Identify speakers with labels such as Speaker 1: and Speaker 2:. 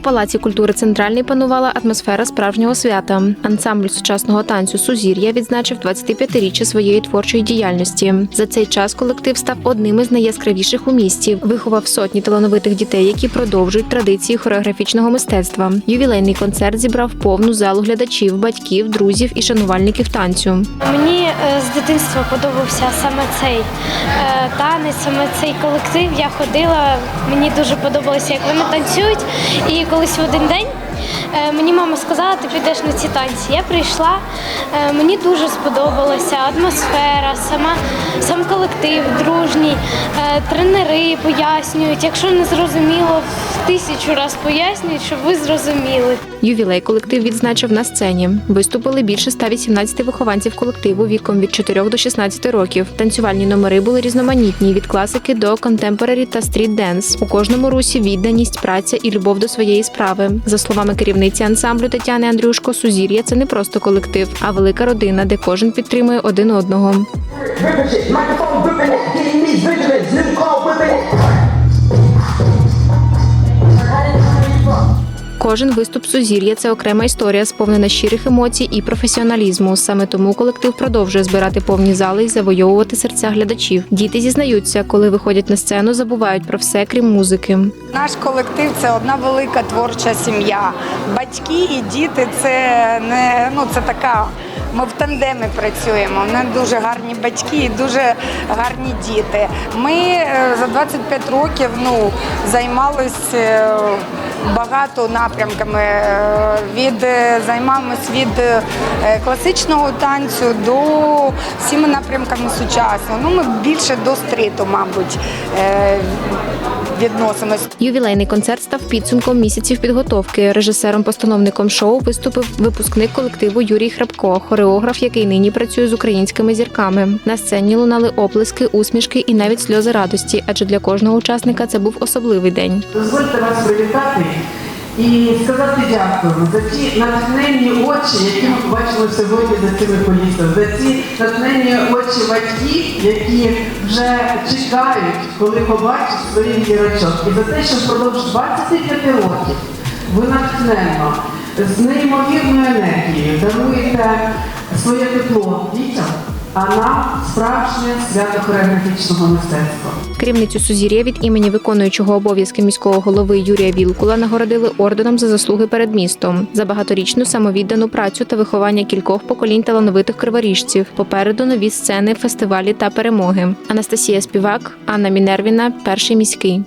Speaker 1: палаці культури Центральний панувала атмосфера справжнього свята. Ансамбль сучасного танцю Сузір'я відзначив 25-річчя своєї творчої діяльності. За цей час колектив став одним із найяскравіших у місті. Виховав сотні талановитих дітей, які продовжують традиції хореографічного мистецтва. Ювілейний концерт зібрав повну залу глядачів, батьків, друзів і шанувальників танцю.
Speaker 2: Мені е, з дитинства подобався саме цей е, танець, саме цей колектив. Я ходила, мені дуже подобалося, як вони танцюють. І колись в один день мені мама сказала, ти підеш на ці танці. Я прийшла, е, мені дуже сподобалася атмосфера, сама, сам колектив дружній, е, тренери пояснюють. Якщо не зрозуміло, в тисячу раз пояснюють, щоб ви зрозуміли.
Speaker 1: Ювілей колектив відзначив на сцені. Виступили більше 118 вихованців колективу віком від 4 до 16 років. Танцювальні номери були різноманітні від класики до контемпорарі та стріт денс. У кожному русі відданість, праця і любов до своєї справи. За словами керівниці ансамблю Тетяни Андрюшко, Сузір'я це не просто колектив, а велика родина, де кожен підтримує один одного. Кожен виступ Сузір'я це окрема історія, сповнена щирих емоцій і професіоналізму. Саме тому колектив продовжує збирати повні зали і завойовувати серця глядачів. Діти зізнаються, коли виходять на сцену, забувають про все, крім музики.
Speaker 3: Наш колектив це одна велика творча сім'я. Батьки і діти це не ну це така. Ми в тандемі працюємо. У дуже гарні батьки і дуже гарні діти. Ми е, за 25 років ну займалися е, багато напрямками. Е, Від е, займаємось від е, класичного танцю до всіма напрямками сучасного. Ну ми більше до стріту, мабуть, відносимось.
Speaker 1: Ювілейний концерт став підсумком місяців підготовки. Режисером-постановником шоу виступив випускник колективу Юрій Храбко, хореограф, який нині працює з українськими зірками. На сцені лунали оплески, усмішки і навіть сльози радості, адже для кожного учасника це був особливий день.
Speaker 4: Дозвольте вас привітати і сказати дякую за ті натхненні очі, які ми побачили сьогодні за цими колісами, за ці натхненні очі батьків, які вже чекають, коли побачать своїх дірочок. І за те, що впродовж 25 років ви натхненно, з неймовірною енергією даруєте своє тепло дітям, а нам справжнє свято хореографічного мистецтва.
Speaker 1: Керівницю Сузір'я від імені виконуючого обов'язки міського голови Юрія Вілкула нагородили орденом за заслуги перед містом за багаторічну самовіддану працю та виховання кількох поколінь талановитих криворіжців. Попереду нові сцени, фестивалі та перемоги. Анастасія Співак, Анна Мінервіна, перший міський.